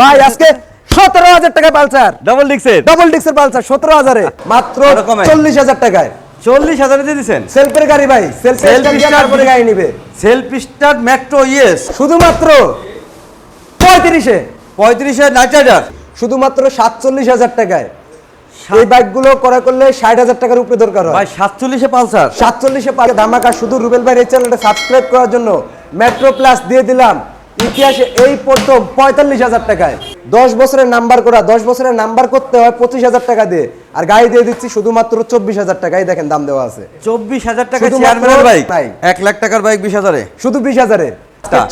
ভাই আজকে সতেরো হাজার টাকা পালসার। ডাবল ডিক্সের ডবল ডিক্সের পালসার সতেরো হাজারে। মাত্র চল্লিশ হাজার টাকায়। চল্লিশ হাজারে দিয়ে দিচ্ছেন সেলফের গাড়ি ভাই সেলফ তারপরে গাড়ি নিবে। সেলফ স্টার্ট মেট্রো ইয়েস শুধুমাত্র পঁয়ত্রিশে। পঁয়ত্রিশে নাইট রাইডার শুধুমাত্র সাতচল্লিশ হাজার টাকায়। এই বাইকগুলো করা করলে ষাট হাজার টাকার উপরে দরকার হয়। ভাই সাতচল্লিশে পালসার? সাতচল্লিশে পারে ধামাকা শুধু রুবেল ভাইয়ের এই চ্যানেলটা সাবস্ক্রাইব করার জন্য মেট্রো প্লাস দিয়ে দিলাম। ইতিহাসে এই প্রথম পঁয়তাল্লিশ হাজার টাকায়। দশ বছরের নাম্বার করা দশ বছরের নাম্বার করতে হয় পঁচিশ হাজার টাকা দিয়ে। আর গাড়ি দিয়ে দিচ্ছি শুধুমাত্র চব্বিশ হাজার টাকায় দেখেন দাম দেওয়া আছে। চব্বিশ হাজার টাকা চেয়ারম্যানের বাইক তাই। এক লাখ টাকার বাইক বিশ হাজারে? শুধু বিশ হাজারে।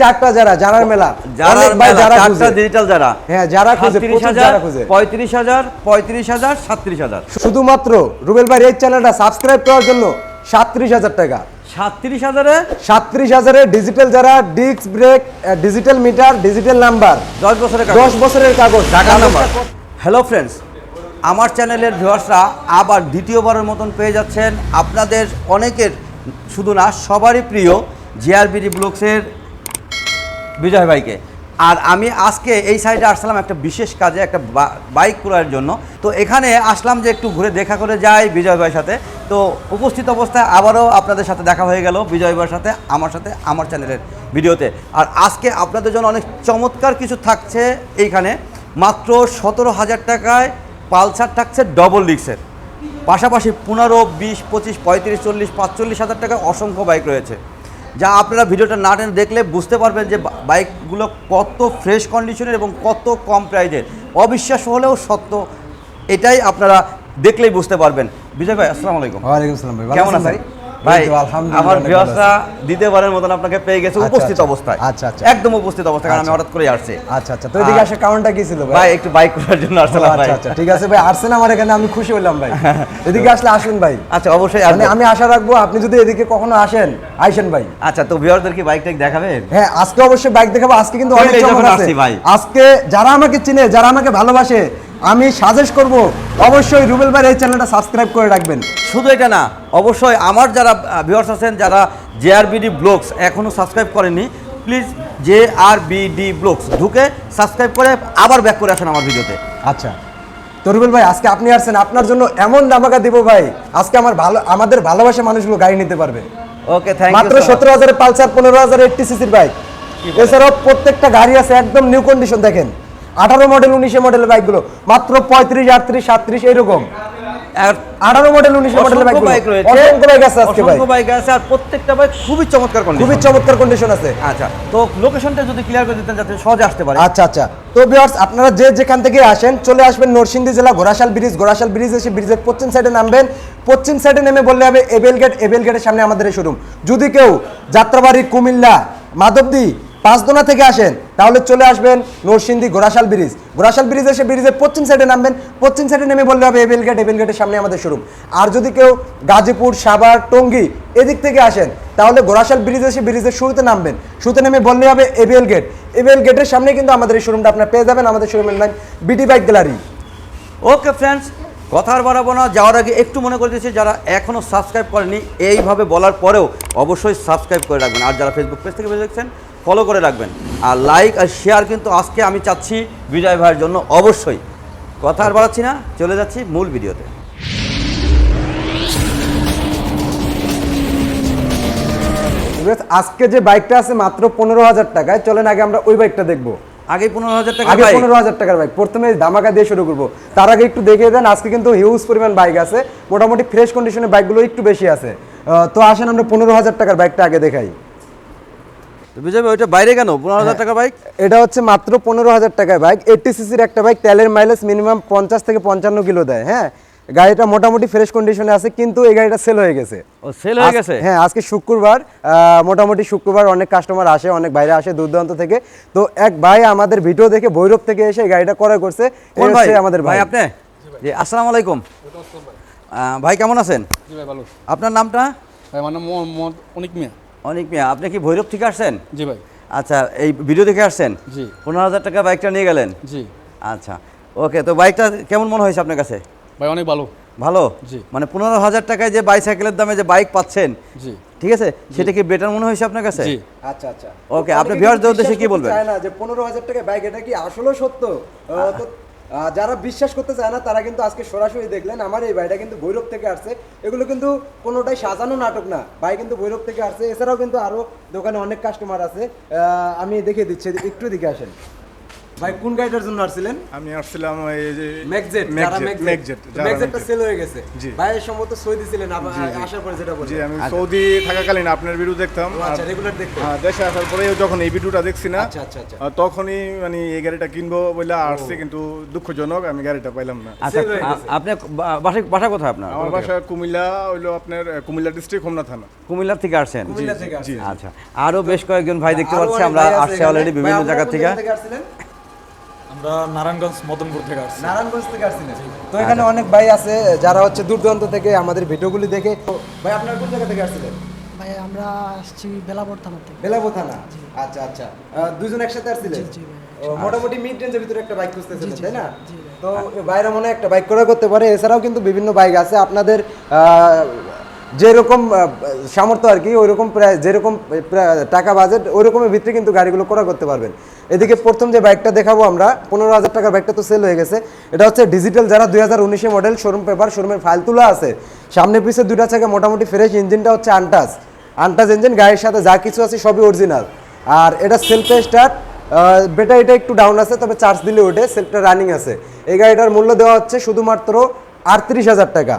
চারটা যারা জানার মেলা। যারা ভাই যারা। ডিজিটাল যারা। হ্যাঁ, যারা খুঁজে, যারা খুঁজে। পঁয়ত্রিশ হাজার পঁয়ত্রিশ হাজার সাতত্রিশ হাজার। শুধুমাত্র রুবেল ভাই এই চ্যানেলটা সাবস্ক্রাইব করার জন্য সাতত্রিশ হাজার টাকা। সাতত্রিশ হাজারে? সাতত্রিশ হাজারে ডিজিটাল যারা disc brake digital meter digital number দশ বছরের দশ বছরের কাগজ টাকা নাম্বার হ্যালো ফ্রেন্ডস আমার চ্যানেলের ভিউয়ার্সরা আবার দ্বিতীয়বারের মতন পেয়ে যাচ্ছেন। আপনাদের অনেকের শুধু না সবারই প্রিয় জিআরবিডি ব্লকসের বিজয় ভাইকে। আর আমি আজকে এই সাইডে আসলাম একটা বিশেষ কাজে, একটা বাইক ক্রয়ের জন্য। তো এখানে আসলাম যে একটু ঘুরে দেখা করে যাই বিজয় ভাইয়ের সাথে। তো উপস্থিত অবস্থায় আবারও আপনাদের সাথে দেখা হয়ে গেল বিজয় ভাইয়ের সাথে, আমার সাথে, আমার চ্যানেলের ভিডিওতে। আর আজকে আপনাদের জন্য অনেক চমৎকার কিছু থাকছে এইখানে। মাত্র সতেরো হাজার টাকায় পালসার থাকছে ডবল ডিক্সের পাশাপাশি পনেরো, বিশ, পঁচিশ, পঁয়ত্রিশ, চল্লিশ, পাঁচচল্লিশ হাজার টাকায় অসংখ্য বাইক রয়েছে। যা আপনারা ভিডিওটা না টেনে দেখলে বুঝতে পারবেন যে বাইকগুলো কত ফ্রেশ কন্ডিশনের এবং কত কম প্রাইজের অবিশ্বাস হলেও সত্য এটাই আপনারা দেখলেই বুঝতে পারবেন। বিজয় ভাই আসসালামু আলাইকুম। ওয়ালাইকুম আসসালাম ভাই কেমন আছেন ভাই আমার ভিউয়ার্সরা দ্বিতীয়বারের মতন আপনাকে পেয়ে গেছে উপস্থিত। অবস্থায়। আচ্ছা, আচ্ছা। একদম উপস্থিত অবস্থায় কারণ আমি আচ্ছা। হঠাৎ করে আসছি। আচ্ছা আচ্ছা। তো এদিকে আসার কারণটা কি ছিল ভাই? ভাই একটু বাইক করার জন্য ও, ভাই। আচ্ছা আচ্ছা ঠিক আছে ভাই। আসছেন আমার এখানে আমি খুশি হলাম ভাই। এদিকে আসলে আসুন ভাই। আচ্ছা অবশ্যই মানে আমি আশা রাখব আপনি যদি এদিকে কখনো আসেন আইসেন ভাই। আচ্ছা তো ভিউয়ারদের কি বাইক টাইক দেখাবেন হ্যাঁ আজকে অবশ্যই বাইক দেখাবো। আজকে কিন্তু অনেক চমক আছে। ভাই। আজকে যারা আমাকে চিনে যারা আমাকে ভালোবাসে আমি সাজেস্ট করব অবশ্যই রুবেল ভাই এই চ্যানেলটা সাবস্ক্রাইব করে রাখবেন। শুধু এটা না অবশ্যই আমার যারা ভিউয়ার্স আছেন যারা জেআরবিডি ব্লগস এখনও সাবস্ক্রাইব করেনি please J R BD blogs ঢুকে সাবস্ক্রাইব করে আবার ব্যাক করে আসেন আমার ভিডিওতে আচ্ছা। তো রুবেল ভাই আজকে আপনি আসছেন আপনার জন্য এমন দামাকা দিব ভাই আজকে আমার ভালো আমাদের ভালোবাসা মানুষগুলো গাড়ি নিতে পারবে। ওকে থ্যাংক মাত্র সতেরো হাজারের পালসার পনেরো হাজার এইটটি সিসির বাইক এছাড়াও প্রত্যেকটা গাড়ি আছে একদম নিউ কন্ডিশন দেখেন। আঠারো মডেল উনিশে মডেলের বাইকগুলো মাত্র পঁয়ত্রিশ আটত্রিশ সাতত্রিশ এইরকম। আঠারো মডেল উনিশে মডেলের বাইক বাইক রয়েছে। অসংখ্য বাইক আছে আজকে ভাই। বাইক আছে আর প্রত্যেকটা বাইক খুবই চমৎকার খুবই চমৎকার কন্ডিশন আছে। আচ্ছা তো লোকেশনটা যদি ক্লিয়ার করে দিতেন যাতে সহজে আসতে পারে। আচ্ছা আচ্ছা। তো ভিউয়ার্স আপনারা যে যেখান থেকে আসেন চলে আসবেন নরসিংদী জেলা ঘোড়াশাল ব্রিজ ঘোড়াশাল ব্রিজ এসে ব্রিজের পশ্চিম সাইডে নামবেন। পশ্চিম সাইডে নেমে বললে হবে এবেল গেট এবেল গেটের সামনে আমাদের এই শোরুম যদি কেউ যাত্রাবাড়ি কুমিল্লা মাধবদী পাঁচদোনা থেকে আসেন, তাহলে চলে আসবেন নরসিংদী ঘোড়াশাল ব্রিজ। ঘোড়াশাল ব্রিজ এসে ব্রিজের পশ্চিম সাইডে নামবেন। পশ্চিম সাইডে নেমে বললে হবে এবেল গেট এবেল গেটের সামনে আমাদের শোরুম আর যদি কেউ গাজীপুর, সাভার, টঙ্গী এদিক থেকে আসেন, তাহলে ঘোড়াশাল ব্রিজ এসে ব্রিজের শুরুতে নামবেন। শুরুতে নেমে বললে হবে এবিএল গেট এবিএল গেটের সামনে কিন্তু আমাদের এই শোরুমটা আপনার পেয়ে যাবেন, আমাদের শোরুমের নাম বিটি বাইক গ্যালারি ওকে ফ্রেন্ডস কথার বাড়াবো না, যাওয়ার আগে একটু মনে করে দিয়েছি, যারা এখনও সাবস্ক্রাইব করেনি, এইভাবে বলার পরেও অবশ্যই সাবস্ক্রাইব করে রাখবেন। আর যারা ফেসবুক পেজ থেকে দেখছেন ফলো করে রাখবেন। আর লাইক আর শেয়ার কিন্তু আজকে আমি চাচ্ছি বিজয় ভাইয়ের জন্য অবশ্যই। কথা আর বাড়াচ্ছি না চলে যাচ্ছি মূল ভিডিওতে। আজকে যে বাইকটা আছে মাত্র পনেরো হাজার টাকায় চলেন আগে আমরা ওই বাইকটা দেখব। আগে পনেরো হাজার টাকা আগে পনেরো হাজার টাকার বাইক প্রথমে ধামাকা দিয়ে শুরু করব। তার আগে একটু দেখিয়ে দেন আজকে কিন্তু হিউজ পরিমাণ বাইক আছে। মোটামুটি ফ্রেশ কন্ডিশনের বাইকগুলো একটু বেশি আছে। তো আসেন আমরা পনেরো হাজার টাকার বাইকটা আগে দেখাই। বিজয় ভাই ওইটা বাইরে কেন? পনেরো হাজার টাকা বাইক এটা হচ্ছে মাত্র পনেরো হাজার টাকার বাইক এইটটি সিসির একটা বাইক তেলের মাইলেজ মিনিমাম পঞ্চাশ থেকে পঞ্চান্ন কিলো দেয় হ্যাঁ? গাড়িটা মোটামুটি ফ্রেশ কন্ডিশনে আছে কিন্তু এই গাড়িটা সেল হয়ে গেছে। ও সেল হয়ে গেছে? হ্যাঁ আজকে শুক্রবার মোটামুটি শুক্রবার অনেক কাস্টমার আসে অনেক বাইরে আসে দূর দূরান্ত থেকে। তো এক ভাই আমাদের ভিডিও দেখে ভৈরব থেকে এসে এই গাড়িটা ক্রয় করছে কোন ভাই? আমাদের ভাই ভাই। আপনি? জি আসসালামু আলাইকুম। ভাই। কেমন আছেন? জি ভাই ভালো। আপনার নামটা? ভাই আমার নাম মোহাম্মদ অনিক মিয়া। অনেক মিয়া। আপনি কি ভৈরব থেকে আসছেন? জি ভাই। আচ্ছা এই ভিডিও দেখে আসছেন? জি। পনেরো হাজার টাকা বাইকটা নিয়ে গেলেন? জি। আচ্ছা। ওকে তো বাইকটা কেমন মনে হয়েছে আপনার কাছে? ভাই অনেক ভালো। ভালো? জি। মানে পনেরো হাজার টাকায় যে বাইসাইকেলের দামে যে বাইক পাচ্ছেন জি। ঠিক আছে? সেটা কি বেটার মনে হয়েছে আপনার কাছে? জি। আচ্ছা আচ্ছা। ওকে আপনি অনেকে viewers দের উদ্দেশ্যে কি বলবেন? চায় না যে পনেরো হাজার টাকা বাইক এটা কি আসলে সত্য? যারা বিশ্বাস করতে চায় না, তারা কিন্তু আজকে সরাসরি দেখলেন, আমার এই ভাইটা কিন্তু ভৈরব থেকে আসছে। এগুলো কিন্তু কোনোটাই সাজানো নাটক না। ভাই কিন্তু ভৈরব থেকে আসছে। এছাড়াও কিন্তু আরও দোকানে অনেক কাস্টমার আছে। আমি দেখে দিচ্ছি, একটু দিকে আসেন। ভাই কোন গাড়িটার জন্য আসছিলেন? আমি আসছিলাম এই যে ম্যাকজেট যারা ম্যাকজেট ম্যাকজেট ম্যাকজেটটা সেল হয়ে গেছে। ভাইয়ের সম্ভবত সই দিছিলেন আবার আসার পরে যেটা জি আমি সৌদি থাকাকালীন আপনার ভিডিও দেখতাম আচ্ছা রেগুলার দেখতে হ্যাঁ, দেশে আসার পরে যখন এই ভিডিওটা দেখছি না আচ্ছা আচ্ছা আচ্ছা। তখনই মানে এই গাড়িটা কিনবো বলে আসছে কিন্তু দুঃখজনক আমি গাড়িটা পাইলাম না। আচ্ছা Sale হয়ে আ- আপনি বাসা বাসা কোথায় আপনার? আমার বাসা কুমিল্লা হইল আপনার কুমিল্লা ডিস্ট্রিক্ট হোমনা থানা। কুমিল্লার থেকে আসছেন? কুমিল্লা থেকে আসছে আচ্ছা আরও বেশ কয়েকজন ভাই দেখতে পাচ্ছি আমরা আসছে অলরেডি বিভিন্ন জায়গা থেকে। আমরা নারায়ণগঞ্জ মদনপুর থেকে আসছি। নারায়ণগঞ্জ থেকে আসছিলেন তো এখানে অনেক ভাই আছে যারা হচ্ছে দূর দূরান্ত থেকে আমাদের ভিডিওগুলি দেখে। ভাই আপনার কোন জায়গা থেকে আসছিলেন? ভাই আমরা আসছি বেলাবর থানা থেকে। বেলাবো থানা? আচ্ছা আচ্ছা। আহ, দুজন একসাথে আসছিলেন? মোটামুটি মিড রেঞ্জের ভিতরে একটা বাইক খুঁজতেছিলেন তাই না। তো বাইরে মনে হয় একটা বাইক করা করতে পারে। এছাড়াও কিন্তু বিভিন্ন বাইক আছে। আপনাদের আহ, যেরকম সামর্থ্য আর কি, ওইরকম প্রায়, যেরকম টাকা বাজেট ওই রকমের ভিতরে কিন্তু গাড়িগুলো করা করতে পারবেন। এদিকে প্রথম যে বাইকটা দেখাবো আমরা, পনেরো হাজার টাকার বাইকটা তো সেল হয়ে গেছে। এটা হচ্ছে ডিজিটাল যারা দুই হাজার উনিশে মডেল শোরুম পেপার শোরুমের ফাইল তোলা আছে, সামনে পিছে দুটা চাকা মোটামুটি ফ্রেশ ইঞ্জিনটা হচ্ছে আনটাস আনটাস ইঞ্জিন গাড়ির সাথে যা কিছু আছে সবই অরিজিনাল আর এটা সেলফে স্টার্ট এটা একটু ডাউন আছে, তবে চার্জ দিলে ওঠে সেলফটা রানিং আছে। এই গাড়িটার মূল্য দেওয়া হচ্ছে শুধুমাত্র আটত্রিশ হাজার টাকা।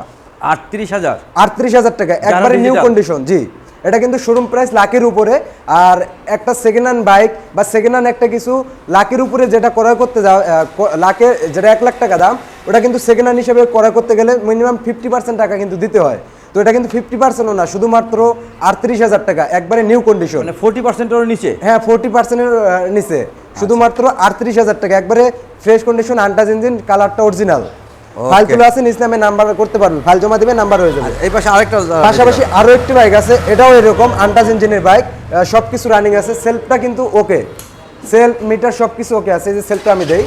আটত্রিশ হাজার। আটত্রিশ হাজার টাকা একবারে নিউ কন্ডিশন জি। এটা কিন্তু শোরুম প্রাইস লাখের উপরে আর একটা সেকেন্ড হ্যান্ড বাইক বা সেকেন্ড হ্যান্ড একটা কিছু লাখের উপরে যেটা ক্রয় করতে আহ, যেটা এক লাখ টাকা দাম ওটা কিন্তু সেকেন্ড হ্যান্ড হিসেবে ক্রয় করতে গেলে মিনিমাম ফিফটি পার্সেন্ট টাকা কিন্তু দিতে হয়। তো এটা কিন্তু ফিফটি পার্সেন্টও না শুধুমাত্র আটত্রিশ হাজার টাকা একবারে নিউ কন্ডিশন মানে ফোর্টি পার্সেন্টের নিচে? হ্যাঁ ফোর্টি পার্সেন্টের নিচে। শুধুমাত্র আটত্রিশ হাজার টাকা একবারে ফ্রেশ কন্ডিশন আনটাচ ইঞ্জিন কালারটা অরিজিনাল ফাইল তুলে আছে নিজ নামে নাম্বার করতে পারবেন। ফাইল জমা দিবে নাম্বার হয়ে যাবে। এই পাশে আরেকটা পাশাপাশি আরও একটি বাইক আছে এটাও এরকম আন্টাজ ইঞ্জিনের বাইক রানিং আছে সেলফটা কিন্তু ওকে সেলফ মিটার ওকে আছে এই যে সেলফটা আমি দেই।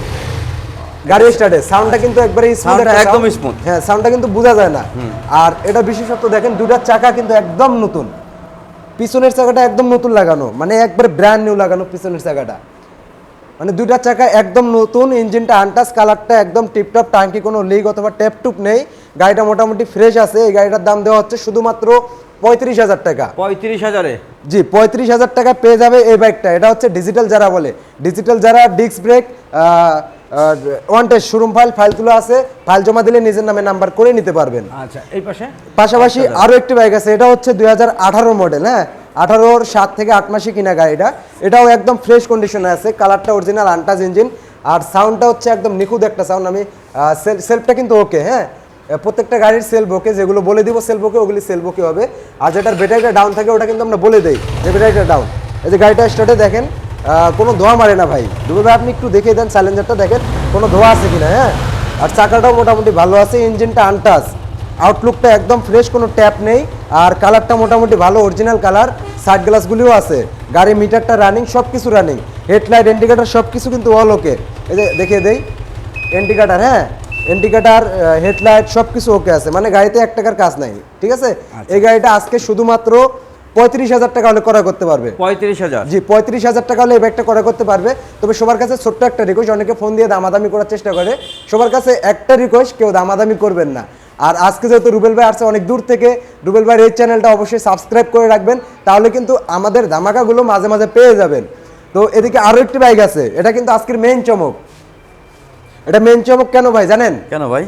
গাড়ি স্টার্টে সাউন্ডটা কিন্তু একবারে স্মুথ একদম smooth। হ্যাঁ সাউন্ডটা কিন্তু বোঝা যায় না। আর এটা বিশেষত্ব দেখেন দুটার চাকা কিন্তু একদম নতুন। পিছনের চাকাটা একদম নতুন লাগানো মানে একবারে ব্র্যান্ড নিউ লাগানো পিছনের চাকাটা। মানে দুইটা চাকা একদম নতুন ইঞ্জিনটা আনটাস কালারটা একদম টিপটপ টাঙ্কি কোনো লিক অথবা টুপ নেই। গাড়িটা মোটামুটি ফ্রেশ আছে এই গাড়িটার দাম দেওয়া হচ্ছে শুধুমাত্র পঁয়ত্রিশ হাজার টাকা। পঁয়ত্রিশ হাজারে? জি পঁয়ত্রিশ হাজার টাকা পেয়ে যাবে এই বাইকটা এটা হচ্ছে ডিজিটাল যারা বলে। ডিজিটাল যারা disc brake one showroom file ফাইলগুলো আছে ফাইল জমা দিলে নিজের নামে নাম্বার করে নিতে পারবেন। আচ্ছা এই পাশে? পাশাপাশি আরও একটি বাইক আছে এটা হচ্ছে দুই হাজার আঠারো মডেল হ্যাঁ? আঠারোর সাত থেকে আট মাসে কিনা গাড়িটা এটাও একদম ফ্রেশ কন্ডিশনে আছে কালারটা অরিজিনাল আনটাচ ইঞ্জিন আর সাউন্ডটা হচ্ছে একদম নিখুঁত একটা সাউন্ড আমি সেলফটা কিন্তু ওকে হ্যাঁ? প্রত্যেকটা গাড়ির সেলফ ওকে যেগুলো বলে দিব সেলফ ওকে ওগুলি সেলফ ওকে হবে। আর যেটার ব্যাটারিটা ডাউন থাকে, ওটা কিন্তু আমরা বলে দেই, যে ব্যাটারিটা ডাউন এই যে গাড়িটা স্টার্টে দেখেন কোনো ধোয়া মারে না ভাই। দুটো ভাই, আপনি একটু দেখিয়ে দেন চ্যালেঞ্জারটা দেখেন, কোনো ধোয়া আছে কিনা হ্যাঁ? আর চাকাটাও মোটামুটি ভালো আছে ইঞ্জিনটা আনটাচ আউটলুকটা একদম ফ্রেশ কোনো ট্যাপ নেই। আর কালারটা মোটামুটি ভালো অরিজিনাল কালার সাইড গ্লাসগুলিও আছে। গাড়ি মিটারটা রানিং সব কিছু রানিং হেডলাইট ইন্ডিকেটার সব কিছু কিন্তু অল ওকে এই যে দেখিয়ে দেই। ইন্ডিকেটার হ্যাঁ? ইন্ডিকেটার হেডলাইট সব কিছু ওকে আছে। মানে গাড়িতে এক টাকার কাজ নাই। ঠিক আছে? এই গাড়িটা আজকে শুধুমাত্র পঁয়ত্রিশ হাজার টাকা হলে করা করতে পারবে। পঁয়ত্রিশ হাজার? জি পঁয়ত্রিশ হাজার টাকা হলে এই ব্যাগটা করা করতে পারবে। তবে সবার কাছে ছোট্ট একটা রিকোয়েস্ট অনেকে ফোন দিয়ে দামাদামি করার চেষ্টা করে। সবার কাছে একটা রিকোয়েস্ট কেউ দামাদামি করবেন না। আর আজকে যেহেতু রুবেল ভাই আসছে অনেক দূর থেকে রুবেল ভাইয়ের এই চ্যানেলটা অবশ্যই সাবস্ক্রাইব করে রাখবেন তাহলে কিন্তু আমাদের ধামাকাগুলো মাঝে মাঝে পেয়ে যাবেন। তো এদিকে আরও একটি বাইক আছে এটা কিন্তু আজকের মেইন চমক। এটা মেইন চমক কেন ভাই জানেন? কেন ভাই?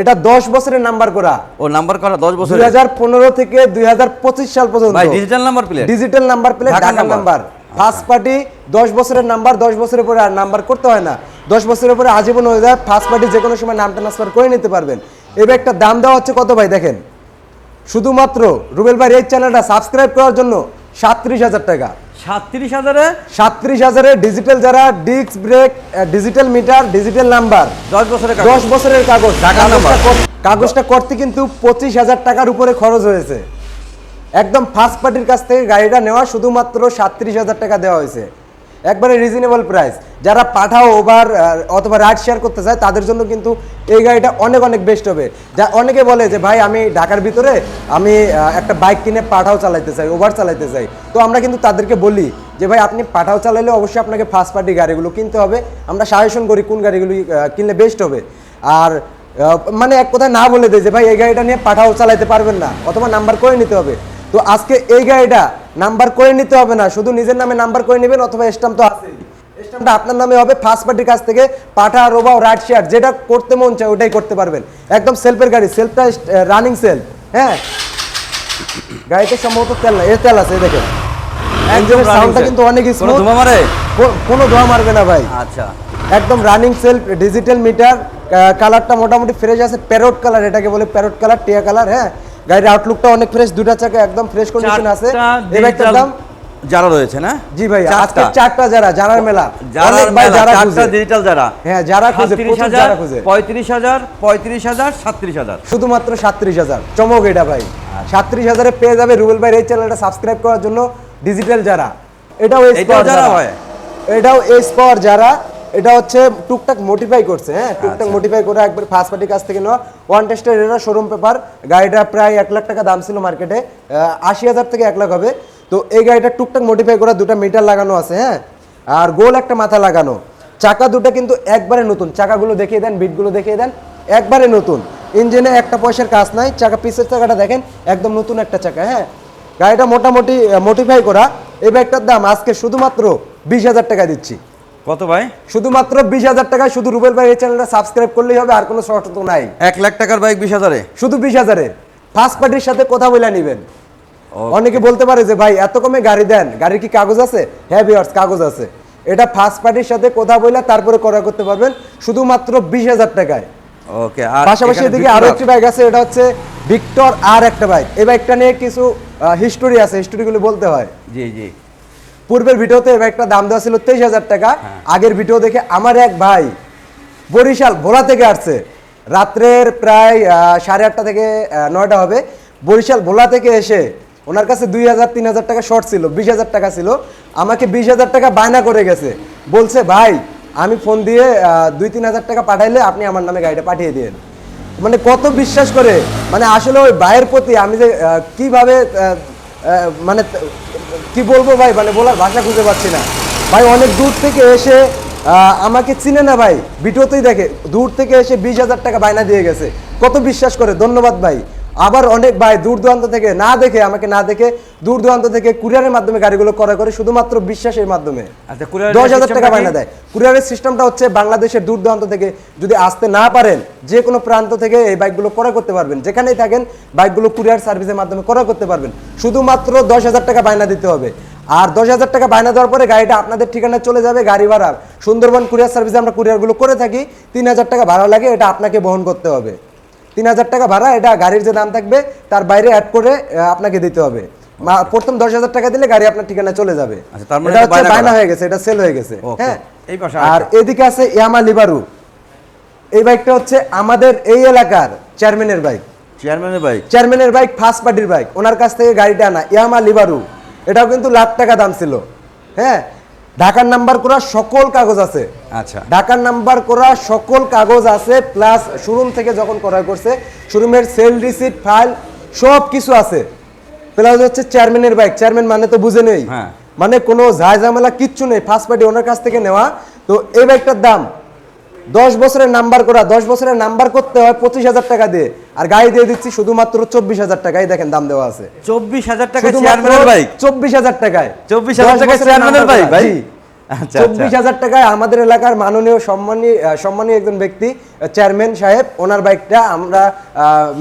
এটা দশ বছরের নাম্বার করা। ও নাম্বার করা দশ বছর দুই হাজার পনেরো থেকে দুই হাজার পঁচিশ সাল পর্যন্ত। ভাই digital number plate digital number plate ঢাকার নাম্বার। নাম্বার ফার্স্ট পার্টি দশ বছরের নাম্বার দশ বছরের পরে আর নাম্বার করতে হয় না। দশ বছরের পরে আজীবন হয়ে যায় ফার্স্ট পার্টি যে কোনো সময় নাম ট্রান্সফার করে নিতে পারবেন। এই ব্যাগটার দাম দেওয়া হচ্ছে কত ভাই দেখেন? শুধুমাত্র রুবেল ভাই এই চ্যানেলটা সাবস্ক্রাইব করার জন্য সাতত্রিশ হাজার টাকা। সাতত্রিশ হাজারে? সাতত্রিশ হাজারে ডিজিটাল যারা disc brake digital meter digital number দশ বছরের কাগজ। দশ বছরের কাগজ। নাম্বার। কাগজটা করতে কিন্তু পঁচিশ হাজার টাকার উপরে খরচ হয়েছে। একদম ফার্স্ট পার্টির কাছ থেকে গাড়িটা নেওয়া শুধুমাত্র সাতত্রিশ হাজার টাকা দেওয়া হয়েছে। একবারে রিজনেবল প্রাইস যারা পাঠাও ওভার অথবা রাইড শেয়ার করতে চায়, তাদের জন্য কিন্তু এই গাড়িটা অনেক অনেক বেস্ট হবে। যা অনেকে বলে যে, ভাই, আমি ঢাকার ভিতরে, আমি একটা বাইক কিনে পাঠাও চালাইতে চাই ওভার চালাইতে চাই। তো আমরা কিন্তু তাদেরকে বলি যে, ভাই, আপনি পাঠাও চালাইলে অবশ্যই আপনাকে ফার্স্ট পার্টি গাড়িগুলো কিনতে হবে। আমরা সাজেশন করি কোন গাড়িগুলি কিনলে বেস্ট হবে। আর মানে এক কথা না বলে দেয় যে, ভাই, এই গাড়িটা নিয়ে পাঠাও চালাইতে পারবেন না, অথবা নাম্বার করে নিতে হবে। তো আজকে এই গাড়িটা নাম্বার করে নিতে হবে না শুধু নিজের নামে নাম্বার করে নেবেন অথবা স্টাম্প তো আছেই। স্টাম্পটা আপনার নামে হবে ফার্স্ট পার্টির কাছ থেকে পাঠা রোবা রাইড শেয়ার যেটা করতে মন চায় ওটাই করতে পারবেন। একদম সেলফের গাড়ি সেলফটা রানিং সেল হ্যাঁ? গাড়িতে সম্ভবত তেল না এর তেল আছে দেখেন। ইঞ্জিনের সাউন্ডটা কিন্তু অনেক স্মুথ ধোঁয়া মারে? কোনো ধোয়া মারবে না ভাই। আচ্ছা। একদম রানিং সেলফ ডিজিটাল মিটার কালারটা মোটামুটি ফ্রেশ আছে প্যারোট কালার এটাকে বলে প্যারোট কালার টিয়া কালার হ্যাঁ? গাড়ির আউটলুকটা অনেক ফ্রেশ দুটা চাকা একদম ফ্রেশ কন্ডিশন আছে। এই বাইকটার দাম? যারা রয়েছে না? জি ভাই আজকে চারটা যারা জানার মেলা। অনেক ভাই যারা চারটা ডিজিটাল যারা। হ্যাঁ, যারা খুঁজে, সাতত্রিশ প্রচুর হাজার যারা খুঁজে। পঁয়ত্রিশ হাজার পঁয়ত্রিশ হাজার সাতত্রিশ হাজার। শুধুমাত্র সাত্রিশ হাজার। চমক এটা ভাই। সাত্রিশ হাজারে পেয়ে যাবে রুবেল ভাই এই চ্যানেলটা সাবস্ক্রাইব করার জন্য। ডিজিটাল যারা এটাও এস পাওয়ার যারা যারা। হয়? এটাও এস পাওয়ার যারা। এটা হচ্ছে টুকটাক মোটিফাই করছে হ্যাঁ? টুকটাক আচ্ছা। মোটিফাই করে একবার ফার্স্ট পার্টির কাছ থেকে নেওয়া ওয়ান টেস্টের এটা শোরুম পেপার গাড়িটা প্রায় এক লাখ টাকা দাম ছিল মার্কেটে আশি হাজার থেকে এক লাখ হবে। তো এই গাড়িটা টুকটাক মোটিফাই করা দুটো মিটার লাগানো আছে হ্যাঁ? আর গোল একটা মাথা লাগানো। চাকা দুটো কিন্তু একবারে নতুন। চাকাগুলো দেখিয়ে দেন বিটগুলো দেখিয়ে দেন একবারে নতুন। ইঞ্জিনে একটা পয়সার কাজ নাই চাকা পিসের চাকাটা দেখেন একদম নতুন একটা চাকা হ্যাঁ? গাড়িটা মোটামুটি মোটিফাই করা। এই বাইকটার দাম আজকে শুধুমাত্র বিশ হাজার টাকা দিচ্ছি। কত ভাই? শুধুমাত্র বিশ হাজার টাকায় শুধু রুবেল ভাই এই চ্যানেলটা সাবস্ক্রাইব করলেই হবে আর কোনো শর্ত তো নাই। এক লাখ টাকার বাইক বিশ হাজারে? শুধু বিশ হাজারে। ফার্স্ট পার্টির সাথে কথা বলে নেবেন। অনেকে বলতে পারে যে ভাই এত কমে গাড়ি দেন। গাড়ির কি কাগজ আছে? হ্যাঁ কাগজ আছে। এটা ফার্স্ট পার্টির সাথে কথা বলে তারপরে করা করতে পারবেন শুধুমাত্র বিশ হাজার টাকায়। ওকে আর পাশাপাশি এদিকে আরও একটি বাইক আছে এটা হচ্ছে ভিক্টর আর একটা বাইক এই বাইকটা নিয়ে কিছু হিস্টোরি আছে হিস্টোরিগুলো বলতে হয়। জি জি। পূর্বের ভিডিওতে এই বাইকটা দাম দেওয়া ছিল তেইশ হাজার টাকা। হ্যাঁ। আগের ভিডিও দেখে আমার এক ভাই বরিশাল ভোলা থেকে আসছে। রাত্রের প্রায় সাড়ে আটটা থেকে নয়টা হবে। বরিশাল ভোলা থেকে এসে ওনার কাছে দুই হাজার তিন হাজার টাকা শর্ট ছিল বিশ হাজার টাকা ছিল। আমাকে বিশ হাজার টাকা বায়না করে গেছে। বলছে ভাই আমি ফোন দিয়ে দুই তিন হাজার টাকা পাঠাইলে আপনি আমার নামে গাড়িটা পাঠিয়ে দিন মানে কত বিশ্বাস করে? মানে আসলে ওই ভাইয়ের প্রতি আমি যে কীভাবে মানে কি বলব ভাই? মানে বলার ভাষা খুঁজে পাচ্ছি না। ভাই, অনেক দূর থেকে এসে আমাকে চিনে না ভাই। ভিডিওতেই দেখে, দূর থেকে এসে বিশ হাজার টাকা বায়না দিয়ে গেছে। কত বিশ্বাস করে? ধন্যবাদ ভাই। আবার অনেক ভাই দূর দূরান্ত থেকে না দেখে আমাকে না দেখে দূর দূরান্ত থেকে কুরিয়ারের মাধ্যমে গাড়িগুলো করা করে শুধুমাত্র বিশ্বাসের মাধ্যমে। আচ্ছা, দশ হাজার টাকা কি? বায়না দেয়। কুরিয়ারের সিস্টেমটা হচ্ছে বাংলাদেশের দূর দূরান্ত থেকে যদি আসতে না পারেন যে কোনো প্রান্ত থেকে এই বাইকগুলো ক্রয় করতে পারবেন। যেখানেই থাকেন বাইকগুলো কুরিয়ার সার্ভিসের মাধ্যমে ক্রয় করতে পারবেন। শুধুমাত্র দশ হাজার টাকা বায়না দিতে হবে। আর দশ হাজার টাকা বায়না দেওয়ার পরে গাড়িটা আপনাদের ঠিকানায় চলে যাবে গাড়ি ভাড়ার। সুন্দরবন কুরিয়ার সার্ভিসে আমরা কুরিয়ারগুলো করে থাকি। তিন হাজার টাকা ভাড়া লাগে এটা আপনাকে বহন করতে হবে। তিন হাজার টাকা ভাড়া এটা গাড়ির যে দাম থাকবে তার বাইরে অ্যাড করে আপনাকে দিতে হবে। প্রথম দশ হাজার টাকা দিলে গাড়ি আপনার ঠিকানায় চলে যাবে। আচ্ছা, মানে এটা এটা হচ্ছে বায়না হয়ে গেছে এটা সেল হয়ে গেছে। হ্যাঁ? আর এদিকে আছে ইয়ামা লিবারু। এই বাইকটা হচ্ছে আমাদের এই এলাকার চেয়ারম্যানের বাইক চেয়ারম্যানের বাইক চেয়ারম্যানের বাইক ফার্স্ট পার্টির বাইক ওনার কাছ থেকে গাড়িটা আনা ইয়ামা লিবারু। এটাও কিন্তু লাখ টাকা দাম ছিল। হ্যাঁ? ঢাকার নাম্বার করা সকল কাগজ আছে। আচ্ছা। ঢাকার নাম্বার করা সকল কাগজ আছে প্লাস শোরুম থেকে যখন ক্রয় করছে শোরুমের সেল রিসিট ফাইল সব কিছু আছে। প্লাস হচ্ছে চেয়ারম্যানের বাইক চেয়ারম্যান মানে তো বুঝে নেই। হ্যাঁ। মানে কোনো ঝায় ঝামেলা কিচ্ছু নেই। ফার্স্ট পার্টি ওনার কাছ থেকে নেওয়া। তো এই বাইকটার দাম দশ বছরের নাম্বার করা দশ বছরের নাম্বার করতে হয় পঁচিশ হাজার টাকা দিয়ে। আর গাড়ি দিয়ে দিচ্ছি শুধুমাত্র চব্বিশ হাজার টাকাই দেখেন দাম দেওয়া আছে। চব্বিশ হাজার টাকা চেয়ারম্যানের বাইক চব্বিশ হাজার টাকায়। 24,000 দশ টাকায় চেয়ারম্যানের বাইক, ভাই? আচ্ছা, চব্বিশ আচ্ছা। হাজার টাকায় আমাদের এলাকার মাননীয় সম্মানীয় সম্মানীয় একজন ব্যক্তি চেয়ারম্যান সাহেব ওনার বাইকটা আমরা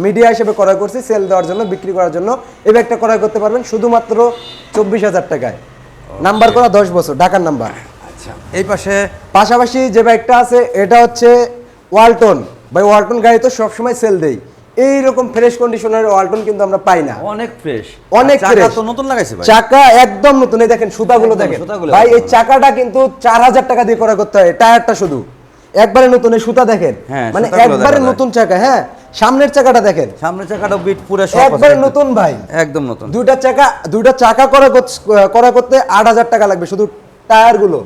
মিডিয়া হিসেবে ক্রয় করছি সেল দেওয়ার জন্য বিক্রি করার জন্য। এই বাইকটা ক্রয় করতে পারবেন শুধুমাত্র চব্বিশ হাজার টাকায়। নাম্বার করা দশ বছর ঢাকার নাম্বার। আচ্ছা। এই পাশে পাশাপাশি যে বাইকটা আছে এটা হচ্ছে ওয়ালটন ভাই ওয়ালটন গাড়ি তো সবসময় সেল দেই। এইরকম ফ্রেশ কন্ডিশনের ওয়ালটন কিন্তু আমরা পাই না। অনেক ফ্রেশ অনেক fresh। তো নতুন লাগাইছে ভাই। চাকা একদম নতুন। এই দেখেন সুতাগুলো দেখেন। ভাই এই চাকাটা কিন্তু চার হাজার টাকা দিয়ে করা করতে হয়। টায়ারটা শুধু। একবারে নতুন এই সুতা দেখেন। হ্যাঁ, মানে একবারে নতুন চাকা হ্যাঁ। সামনের চাকাটা দেখেন। সামনের চাকাটা বিট পুরো সব একবারে নতুন ভাই। একদম নতুন। দুইটা চাকা দুইটা চাকা করা করতে- করা করতে আট হাজার টাকা লাগবে শুধু টায়ারগুলো।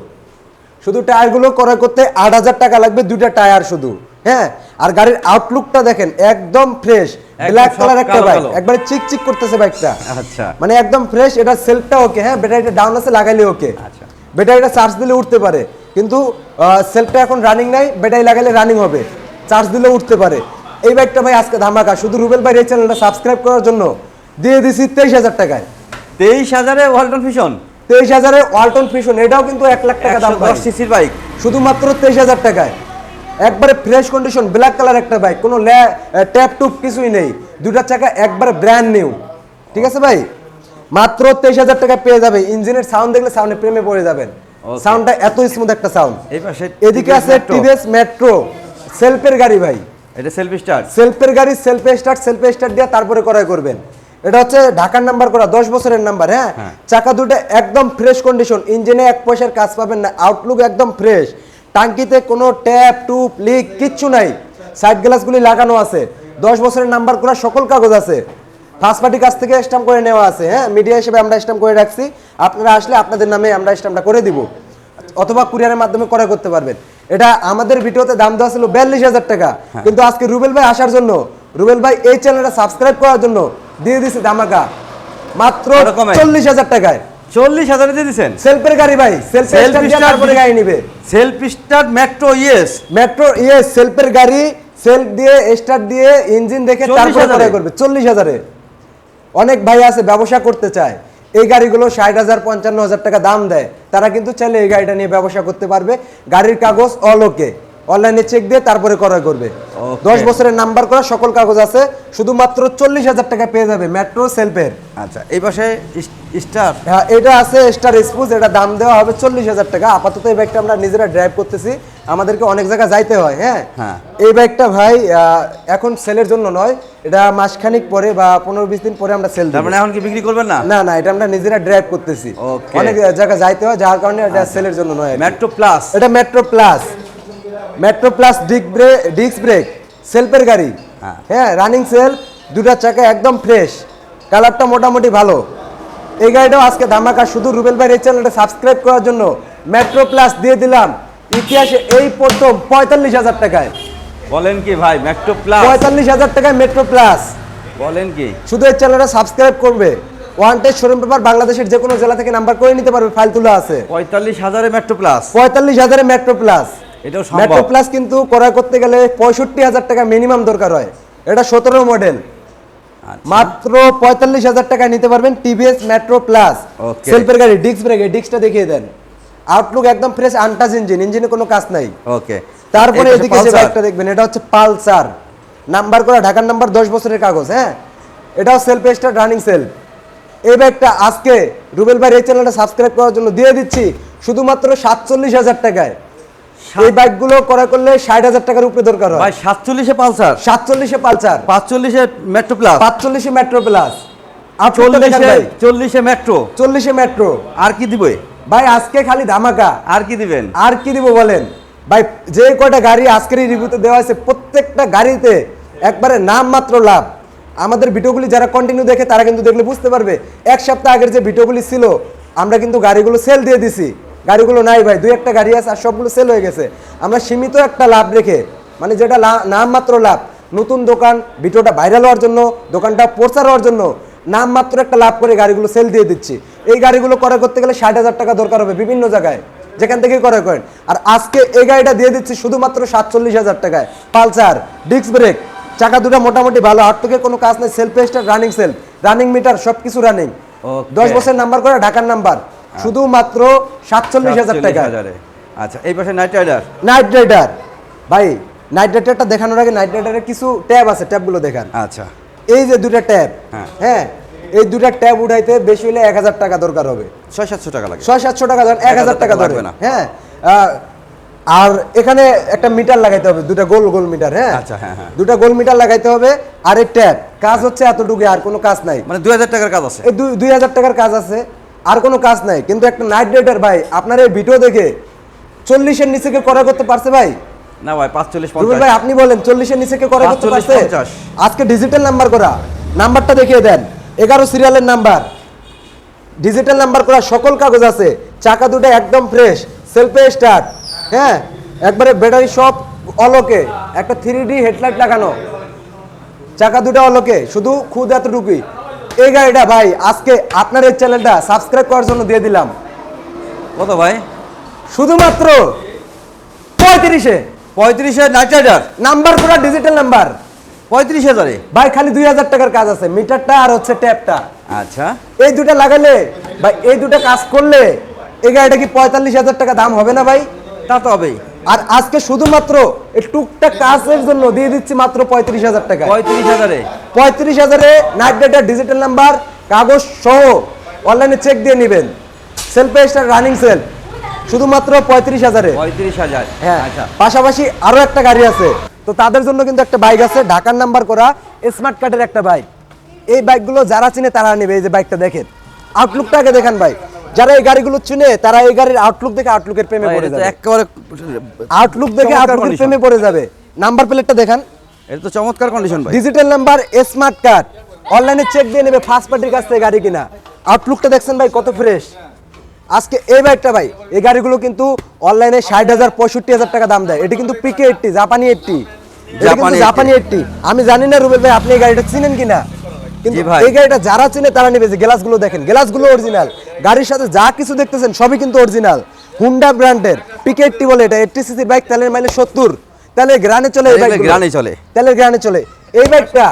শুধু টায়ারগুলো ক্রয় করতে আট হাজার টাকা লাগবে দুইটা টায়ার শুধু। হ্যাঁ? আর গাড়ির আউটলুকটা দেখেন একদম ফ্রেশ ব্ল্যাক কালার একটা বাইক। একবারে চিকচিক করতেছে বাইকটা আচ্ছা। মানে একদম ফ্রেশ এটা সেলফটা ওকে হ্যাঁ? ব্যাটারিটা ডাউন আছে লাগাইলে ওকে আচ্ছা। ব্যাটারিটা চার্জ দিলে উঠতে পারে। কিন্তু সেলফটা এখন রানিং নাই ব্যাটারি লাগাইলে রানিং হবে। চার্জ দিলে উঠতে পারে। এই বাইকটা ভাই আজকে ধামাকা। শুধু রুবেল ভাই এই চ্যানেলটা সাবস্ক্রাইব করার জন্য দিয়ে দিছি তেইশ হাজার টাকায়। তেইশ হাজারে ওয়ালটন ফিশন? তেইশ হাজারে ওয়ালটন ফিশন এটাও কিন্তু এক লাখ টাকা দাম দশ সিসির বাইক। শুধুমাত্র তেইশ হাজার টাকায়। একবারে ফ্রেশ কন্ডিশন ব্ল্যাক কালার একটা বাইক কোনো ট্যাপ টুপ কিছুই নেই। দুটার চাকা একবারে ব্র্যান্ড নিউ ঠিক আছে ভাই? মাত্র তেইশ হাজার টাকা পেয়ে যাবে। ইঞ্জিনের সাউন্ড দেখলে সাউন্ডে প্রেমে পড়ে যাবেন। সাউন্ডটা এত স্মুথ একটা সাউন্ড এদিকে আছে। টিভিএস মেট্রো সেলফের গাড়ি ভাই। এটা সেলফ স্টার্ট সেলফের গাড়ি সেলফে স্টার্ট সেলফে স্টার্ট দিয়ে তারপরে ক্রয় করবেন। এটা হচ্ছে ঢাকার নাম্বার করা দশ বছরের নাম্বার হ্যাঁ? হ্যাঁ। চাকা দুটো একদম ফ্রেশ কন্ডিশন ইঞ্জিনে এক পয়সার কাজ পাবেন না আউটলুক একদম ফ্রেশ টাঙ্কিতে কোনো ট্যাপ টুপ লিক কিচ্ছু নাই। সাইড গ্লাসগুলি লাগানো আছে। দশ বছরের নাম্বার করা সকল কাগজ আছে। ফার্স্ট পার্টি কাছ থেকে স্ট্যাম্প করে নেওয়া আছে হ্যাঁ? মিডিয়া হিসেবে আমরা স্ট্যাম্প করে রাখছি। আপনারা আসলে আপনাদের নামে আমরা স্ট্যাম্পটা করে দিব। অথবা কুরিয়ারের মাধ্যমে ক্রয় করতে পারবেন। এটা আমাদের ভিডিওতে দাম দেওয়া ছিল বিয়াল্লিশ হাজার টাকা। কিন্তু আজকে রুবেল ভাই আসার জন্য রুবেল ভাই এই চ্যানেলটা সাবস্ক্রাইব করার জন্য দিয়ে দিছে ধামাকা। মাত্র? চল্লিশ হাজার টাকায়। চল্লিশ হাজারে দিয়ে দিচ্ছেন সেলফের গাড়ি ভাই সেলফ start তারপরে গাড়ি নিবে। Self start metro yes metro ইয়ে সেলফের গাড়ি সেলফ দিয়ে স্টার্ট দিয়ে ইঞ্জিন দেখে 40,000 তারপরে ক্রয় করবে। চল্লিশ হাজারে। অনেক ভাই আছে ব্যবসা করতে চায়। এই গাড়িগুলো ষাট হাজার পঞ্চান্ন হাজার টাকা দাম দেয়। তারা কিন্তু চাইলে এই গাড়িটা নিয়ে ব্যবসা করতে পারবে। গাড়ির কাগজ অলোকে অনলাইনে চেক দিয়ে তারপরে ক্রয় করবে। দশ বছরের নাম্বার করা সকল কাগজ আছে শুধুমাত্র চল্লিশ হাজার টাকা পেয়ে যাবে মেট্রো সেলফের আচ্ছা এই পাশে স্টার হ্যাঁ এটা আছে স্টার স্পুজ এটা দাম দেওয়া হবে চল্লিশ হাজার টাকা। আপাতত এই বাইকটা আমরা নিজেরা ড্রাইভ করতেছি। আমাদেরকে অনেক জায়গায় যাইতে হয় হ্যাঁ? হ্যাঁ। এই বাইকটা ভাই এখন সেলের জন্য নয় এটা মাসখানিক পরে বা পনেরো বিশ দিন পরে আমরা সেল মানে এখন কি বিক্রি করবেন না? না না এটা আমরা নিজেরা ড্রাইভ করতেছি। অনেক জায়গায় যাইতে হয় যার কারণে এটা সেলের জন্য নয় মেট্রো প্লাস এটা metro plus metro plus disc brake disc brake সেলফের গাড়ি। হ্যাঁ। হ্যাঁ রানিং সেল দুটা চাকা একদম ফ্রেশ কালারটা মোটামুটি ভালো। এই গাড়িটাও আজকে ধামাকা। শুধু রুবেল ভাই এই চ্যানেলটা সাবস্ক্রাইব করার জন্য মেট্রো প্লাস দিয়ে দিলাম। ইতিহাসে এই প্রথম পঁয়তাল্লিশ হাজার টাকায়। বলেন কি ভাই মেট্রো প্লাস পঁয়তাল্লিশ হাজার টাকায় মেট্রো প্লাস বলেন কি? শুধু এই চ্যানেলটা সাবস্ক্রাইব করবে। ওয়ান টেস্ট শোরুম পেপার বাংলাদেশের যে কোনো জেলা থেকে নাম্বার করে নিতে পারবে ফাইল তোলা আছে। পঁয়তাল্লিশ হাজারে মেট্রো প্লাস পঁয়তাল্লিশ হাজারে মেট্রো প্লাস এটাও সম্ভব। মেট্রো প্লাস কিন্তু ক্রয় করতে গেলে পঁয়ষট্টি হাজার টাকা মিনিমাম দরকার হয়। এটা সতেরো মডেল আচ্ছা। মাত্র পঁয়তাল্লিশ হাজার নিতে পারবেন টিভিএস মেট্রো প্লাস সেলফের গাড়ি ডিস্ক ব্রেক ডিস্কটা দেখিয়ে দেন। আউটলুক একদম ফ্রেশ আনটাচ ইঞ্জিন ইঞ্জিনে কোনো কাজ নাই। ওকে তারপরে এদিকে যে বাইকটা দেখবেন এটা হচ্ছে পালসার নাম্বার করা ঢাকার নাম্বার দশ বছরের কাগজ হ্যাঁ? এটাও সেলফ স্টার্ট রানিং সেলফ এই আজকে রুবেল ভাই এই চ্যানেলটা সাবস্ক্রাইব করার জন্য দিয়ে দিচ্ছি শুধুমাত্র সাতচল্লিশ হাজার টাকায়। এই বাইকগুলো করা করলে ষাট হাজার টাকার উপরে দরকার ভাই হয় সাতচল্লিশে পালসার। সাতচল্লিশে পালসার। পাঁচচল্লিশে মেট্রো প্লাস। পাঁচচল্লিশে মেট্রো প্লাস। চল্লিশে চল্লিশে মেট্রো। চল্লিশে মেট্রো। আর কি দিবে? ভাই আজকে খালি ধামাকা। আর কি দিবেন? আর কি দিব বলেন? ভাই যে কয়টা গাড়ি আজকের রিভিউতে দেওয়া হয়েছে প্রত্যেকটা গাড়িতে একবারে নাম মাত্র লাভ। আমাদের ভিডিওগুলি যারা কন্টিনিউ দেখে তারা কিন্তু দেখলে বুঝতে পারবে এক সপ্তাহ আগের যে ভিডিওগুলি ছিল আমরা কিন্তু গাড়িগুলো সেল দিয়ে দিছি। গাড়িগুলো নাই ভাই দুই একটা গাড়ি আছে আর সবগুলো সেল হয়ে গেছে। আমরা সীমিত একটা লাভ রেখে মানে যেটা নামমাত্র লাভ নতুন দোকান ভিডিওটা ভাইরাল হওয়ার জন্য দোকানটা প্রচার হওয়ার জন্য নামমাত্র একটা লাভ করে গাড়িগুলো সেল দিয়ে দিচ্ছি। এই গাড়িগুলো ক্রয় করতে গেলে ষাট হাজার টাকা দরকার হবে বিভিন্ন জায়গায় যেখান থেকে ক্রয় করেন। আর আজকে এই গাড়িটা দিয়ে দিচ্ছি শুধুমাত্র সাতচল্লিশ হাজার টাকায়। পালসার ডিস্ক ব্রেক চাকা দুটো মোটামুটি ভালো আর থেকে কোনো কাজ নেই self running self running meter সব কিছু রানিং দশ বছর নাম্বার করে ঢাকার নাম্বার শুধুমাত্র সাতচল্লিশ হাজার টাকা। আচ্ছা এই পাশে নাইট রাইডার নাইট রাইডার ভাই নাইট রাইডারটা দেখানোর আগে নাইট রাইডারের কিছু ট্যাব আছে ট্যাবগুলো দেখান। আচ্ছা। এই যে দুটা ট্যাব হ্যাঁ। হ্যাঁ এই দুটা ট্যাব উঠাইতে বেশি হলে এক হাজার টাকা দরকার হবে। ছয় সাতশো টাকা লাগে। ছয় সাতশো টাকা ধরেন এক হাজার টাকা ধরবে না। হ্যাঁ। আর এখানে একটা মিটার লাগাইতে হবে দুটা গোল গোল মিটার হ্যাঁ। আচ্ছা, হ্যাঁ, হ্যাঁ। দুটা গোল মিটার লাগাইতে হবে আর এই ট্যাব। কাজ হচ্ছে এতটুকু আর কোনো কাজ নাই। মানে দুই হাজার টাকার কাজ আছে। দুই হাজার টাকার কাজ আছে। আর কোনো কাজ নাই। কিন্তু একটা নাইট রাইডার ভাই আপনার এই ভিডিও দেখে চল্লিশের নিচে কেউ করা করতে পারছে ভাই? না ভাই পাঁচচল্লিশ রুবেল ভাই আপনি বলেন চল্লিশের নিচে কেউ করা করতে পারছে? আজকে ডিজিটাল নাম্বার করা। নাম্বারটা দেখিয়ে দেন। এগারো সিরিয়ালের নাম্বার ডিজিটাল নাম্বার করা সকল কাগজ আছে। চাকা দুটো একদম ফ্রেশ সেলফে স্টার্ট হ্যাঁ? একবারে ব্যাটারি সব অলোকে। একটা থ্রি ডি হেডলাইট লাগানো। চাকা দুটো অলোকে শুধু খুদ এতটুকুই। এই গাড়িটা ভাই আজকে আপনার এই চ্যানেলটা সাবস্ক্রাইব করার জন্য দিয়ে দিলাম। কত ভাই? শুধুমাত্র পঁয়ত্রিশে। পঁয়ত্রিশে নাইট রাইডার নাম্বার করা ডিজিটাল নাম্বার পঁয়ত্রিশ হাজারে ভাই খালি দুই হাজার টাকার কাজ আছে মিটারটা আর হচ্ছে ট্যাপটা আচ্ছা। এই দুটো লাগালে ভাই এই দুটো কাজ করলে এই গাড়িটা কি পঁয়তাল্লিশ হাজার টাকা দাম হবে না ভাই? তা তো হবেই। আর আজকে শুধুমাত্র এই টুকটাক কাজের জন্য দিয়ে দিচ্ছি মাত্র পঁয়ত্রিশ হাজার টাকা। পঁয়ত্রিশ হাজারে? পঁয়ত্রিশ হাজারে নাইট ডেটা ডিজিটাল নাম্বার কাগজ সহ অনলাইনে চেক দিয়ে নেবেন। সেলফে স্টার রানিং সেল শুধুমাত্র পঁয়ত্রিশ হাজারে। পঁয়ত্রিশ হাজার হ্যাঁ আচ্ছা। পাশাপাশি আরও একটা গাড়ি আছে। তো তাদের জন্য কিন্তু একটা বাইক আছে ঢাকার নাম্বার করা স্মার্ট কার্ডের একটা বাইক এই বাইকগুলো যারা চিনে তারা নেবে এই যে বাইকটা দেখেন। আউটলুকটা আগে দেখেন ভাই। যারা এই গাড়িগুলো চিনে তারা এই গাড়ির আউটলুক দেখে আউটলুকের প্রেমে পড়ে যাবে। একেবারে আউটলুক দেখে আউটলুকের প্রেমে পড়ে যাবে। নাম্বার প্লেটটা দেখান। এটা তো চমৎকার কন্ডিশন ভাই। ডিজিটাল নাম্বার স্মার্ট কার্ড অনলাইনে চেক দিয়ে নেবে ফার্স্ট পার্টির কাছ থেকে গাড়ি কিনা। আউটলুকটা দেখছেন ভাই কত ফ্রেশ আজকে এই বাইকটা ভাই এই গাড়িগুলো কিন্তু অনলাইনে ষাট হাজার পঁয়ষট্টি হাজার টাকা দাম দেয়। এটি কিন্তু পিকে এইটটি জাপানি এইটটি জাপানি এইটটি আমি জানি না রুবেল ভাই আপনি এই গাড়িটা চিনেন কিনা? কিন্তু এই গাড়িটা যারা চিনে তারা নেবে যে গ্লাসগুলো দেখেন গ্লাসগুলো অরিজিনাল গাড়ির সাথে যা কিছু দেখতেছেন সবই কিন্তু অরিজিনাল হুন্ডা ব্র্যান্ডের পিকে এইটটি বলে এটা এইটটি সিসির বাইক তেলের মাইলে সত্তর। তাহলে গ্রানে চলে এই তাহলে গ্রানে চলে। তেলের গ্রানে চলে। এই বাইকটা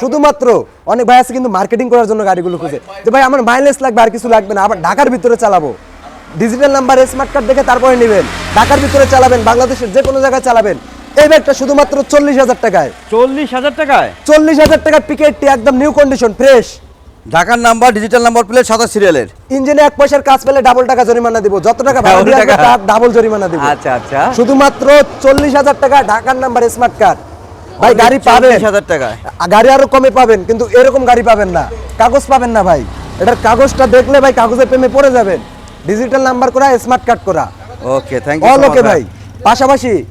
শুধুমাত্র অনেক ভাই আছে কিন্তু মার্কেটিং করার জন্য গাড়িগুলো খুঁজে। যে ভাই আমার মাইলেজ লাগবে আর কিছু লাগবে না। আবার ঢাকার ভিতরে চালাবো। ডিজিটাল নাম্বার স্মার্ট কার্ড দেখে তারপরে নেবেন। ঢাকার ভিতরে চালাবেন বাংলাদেশের যে কোনো জায়গায় চালাবেন। এই বাইকটা শুধুমাত্র চল্লিশ হাজার টাকায়। চল্লিশ হাজার টাকায়? চল্লিশ হাজার টাকার পিকেটটি একদম নিউ কন্ডিশন ফ্রেশ ঢাকার নাম্বার ডিজিটাল নাম্বার প্লেট সাদা সিরিয়ালের ইঞ্জিনে এক পয়সার কাজ পেলে ডাবল টাকা জরিমানা দিব। যত টাকা ভাড়া ডাবল দিয়ে আসবে টাকা। তার ডাবল জরিমানা দিব। আচ্ছা আচ্ছা। শুধুমাত্র চল্লিশ হাজার টাকা ঢাকার নাম্বার স্মার্ট কার্ড ভাই গাড়ি পাবেন। হাজার টাকায় আ- গাড়ি আরও কমে পাবেন কিন্তু এরকম গাড়ি পাবেন না। কাগজ পাবেন না ভাই। এটার কাগজটা দেখলে ভাই কাগজের প্রেমে পড়ে যাবেন। ডিজিটাল নাম্বার করা স্মার্ট কার্ড করা। Okay thank you all okay ভাই। পাশাপাশি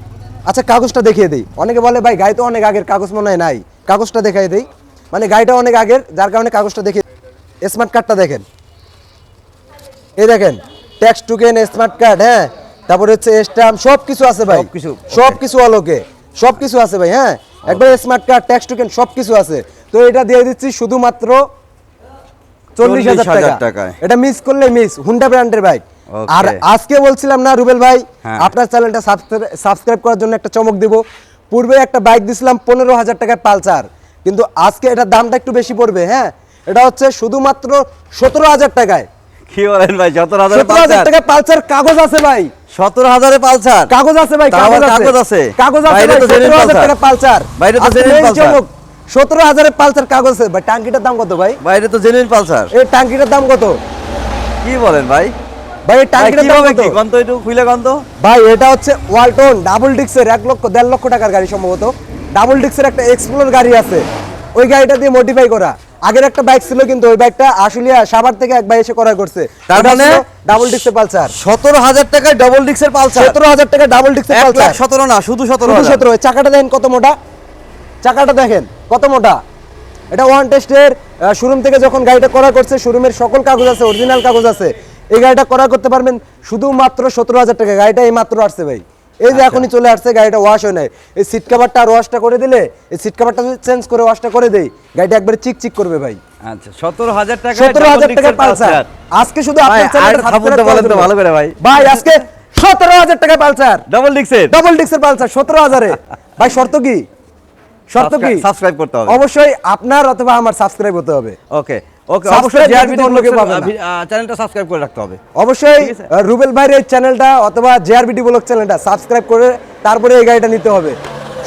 আচ্ছা কাগজটা দেখিয়ে দিই। অনেকে বলে ভাই গাড়ি তো অনেক আগের কাগজ মনে হয় নাই। কাগজটা দেখাই দিই। মানে গাড়িটা অনেক আগের যার কারণে কাগজটা দেখে স্মার্ট কার্ডটা দেখেন। এই দেখেন ট্যাক্স টুকেন স্মার্ট কার্ড হ্যাঁ? তারপরে হচ্ছে স্ট্যাম্প সব কিছু আছে ভাই। okay. সব কিছু অলোকে সব কিছু আছে ভাই হ্যাঁ? একবার স্মার্ট কার্ড ট্যাক্স টুকেন সব কিছু আছে। তো এটা দিয়ে দিচ্ছি শুধুমাত্র চল্লিশ হাজার টাকা। এটা মিস করলে মিস হুন্ডা ব্র্যান্ডের বাইক আর আজকে বলছিলাম না রুবেল ভাই হ্যাঁ। আপনার চ্যানেলটা সাবস্ক্রাইব করার জন্য একটা চমক দিব। পূর্বে একটা বাইক দিছিলাম পনেরো হাজার টাকায় পালসার। কিন্তু আজকে এটার দামটা একটু বেশি পড়বে হ্যাঁ? এটা হচ্ছে শুধুমাত্র সতেরো হাজার টাকায়। কি বলেন ভাই সতেরো হাজারে সতেরো হাজার পালসার? টাকায় পালসার কাগজ আছে ভাই। সতেরো হাজারে পালসার? কাগজ আছে ভাই কাগজ আছে। কাগজ আছে? genuine 17,000 Pulsar. টাকা পালসার। বাইরে তো পালসার। সতেরো হাজারের পালসার কাগজ আছে ভাই টাঙ্কিটার দাম কত ভাই? বাইরে তো জেনুইন পালসার। এই টাঙ্কিটার দাম কত? কি বলেন ভাই? ভাই এই টাঙ্কিটার দাম কত? গন্ত একটু খুলে গন্ত ভাই এটা হচ্ছে ওয়ালটন ডাবল ডিক্সের এক লক্ষ দেড় লক্ষ টাকার গাড়ি সম্ভবত। ডাবল ডিক্সের একটা এক্সপ্লোর গাড়ি আছে। ওই গাড়িটা দিয়ে মডিফাই করা। আগের একটা বাইক ছিল কিন্তু ওই বাইকটা আশুলিয়া সাভার থেকে এক ভাই এসে করা করছে। তার মানে ডাবল ডিক্সের পালসার। সতেরো হাজার টাকায় ডবল ডিক্সের পালসার। সতেরো হাজার টাকা ডাবল ডিক্সের পালসার। সতেরো না শুধু সতেরো সতেরো। চাকাটা দেখেন কত মোটা। চাকাটা দেখেন কত মোটা। এটা ওয়ান টেস্টের শোরুম থেকে যখন গাড়িটা করা করছে শোরুমের সকল কাগজ আছে অরিজিনাল কাগজ আছে। এই গাড়িটা করা করতে পারবেন শুধুমাত্র সতেরো হাজার টাকা গাড়িটা এই মাত্র আসছে ভাই। এই যে এখনই চলে আসছে গাড়িটা ওয়াশ হয় নাই। এই সিট কাভারটা আর ওয়াশটা করে দিলে এই সিট কাভারটা যদি চেঞ্জ করে ওয়াশটা করে দেই গাড়িটা একবারে চিক চিক করবে ভাই। আচ্ছা সতেরো হাজার টাকা সতেরো হাজার টাকার পালসার। আজকে শুধু আপনার ভালো করে ভাই। ভাই আজকে সতেরো হাজার টাকা পালসার। ডবল ডিক্সের ডাবল ডিক্সের পালসার সতেরো হাজারে। ভাই শর্ত কি? শর্ত কি? সাবস্ক্রাইব করতে হবে। অবশ্যই আপনার অথবা আমার সাবস্ক্রাইব হতে হবে। ওকে ওকে অবশ্যই ব্যতীত জিআরবি অন্য কেউ পাবে চ্যানেলটা সাবস্ক্রাইব করে রাখতে হবে। অবশ্যই রুবেল ভাইয়ের চ্যানেলটা অথবা জেআরবিটি ব্লগ চ্যানেলটা সাবস্ক্রাইব করে তারপরে এই গাড়িটা নিতে হবে।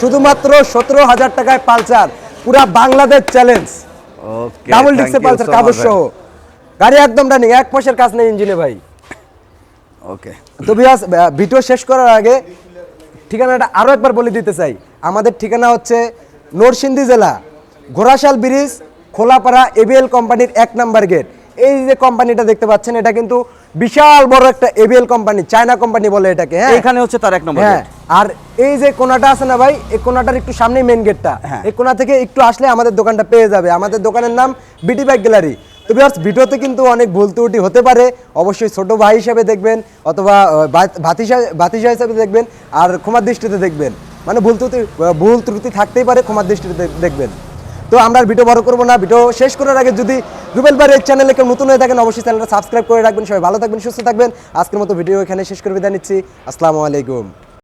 শুধুমাত্র সতেরো হাজার টাকায় পালসার পুরা বাংলাদেশ চ্যালেঞ্জ ওকে ডাবল ডিক্সের পালসার কাগজ সহ। গাড়ি একদম রানিং এক পয়সার কাজ নেই ইঞ্জিনে ভাই। ওকে তো বিয়াস ভিডিও শেষ করার আগে ঠিকানাটা আরও একবার বলে দিতে চাই। আমাদের ঠিকানা হচ্ছে নরসিংদী জেলা ঘোড়াশাল ব্রিজ খোলাপাড়া এবিএল কোম্পানির এক নাম্বার গেট। এই যে কোম্পানিটা দেখতে পাচ্ছেন এটা কিন্তু বিশাল বড় একটা এবিএল কোম্পানি চায়না কোম্পানি বলে এটাকে হ্যাঁ? এখানে হচ্ছে তার এক নম্বর হ্যাঁ আর এই যে কোনাটা আছে না ভাই এই কোনাটার একটু সামনেই মেন গেটটা হ্যাঁ। এই কোনা থেকে একটু আসলে আমাদের দোকানটা পেয়ে যাবে। আমাদের দোকানের নাম বিটি বাইক গ্যালারি তো বিয়ার্স ভিডিওতে কিন্তু অনেক ভুল ত্রুটি হতে পারে। অবশ্যই ছোট ভাই হিসেবে দেখবেন অথবা আহ, ভাত- ভাতিজা ভাতিজা হিসেবে দেখবেন আর ক্ষমার দৃষ্টিতে দেখবেন। মানে ভুল ত্রুটি ভুল ত্রুটি থাকতেই পারে ক্ষমার দৃষ্টিতে দেখবেন। তো আমরা ভিডিও বড় করব না, ভিডিও শেষ করার আগে যদি রুবেল বার এই চ্যানেলে কেউ নতুন হয়ে থাকেন, অবশ্যই চ্যানেলটা সাবস্ক্রাইব করে রাখবেন, সবাই ভালো থাকবেন, সুস্থ থাকবেন। আজকের মতো ভিডিও এখানে শেষ করে বিদায় নিচ্ছি। আসসালামু আলাইকুম।